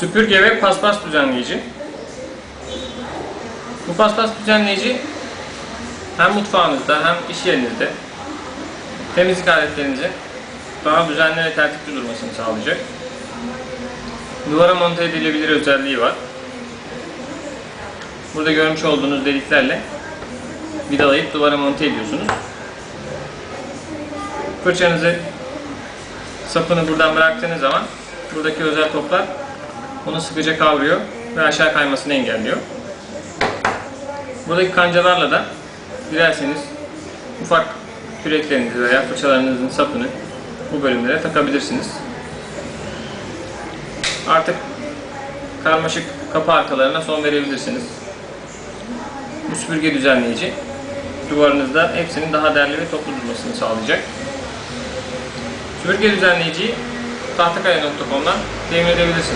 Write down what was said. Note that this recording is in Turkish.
Süpürge ve paspas düzenleyici. Bu paspas düzenleyici hem mutfağınızda hem iş yerinizde temizlik aletlerinizin daha düzenli ve tertipli durmasını sağlayacak. Duvara monte edilebilir özelliği var. Burada görmüş olduğunuz deliklerle vidalayıp duvara monte ediyorsunuz. Fırçanızı sapını buradan bıraktığınız zaman buradaki özel toplar onu sıkıca kavruyor ve aşağı kaymasını engelliyor. Buradaki kancalarla da dilerseniz ufak küreklerinizi veya fırçalarınızın sapını bu bölümlere takabilirsiniz. Artık karmaşık kapı arkalarına son verebilirsiniz. Bu süpürge düzenleyici duvarınızda hepsinin daha değerli ve toplu durmasını sağlayacak. Süpürge düzenleyiciyi tahtakaya.com'dan temin edebilirsiniz.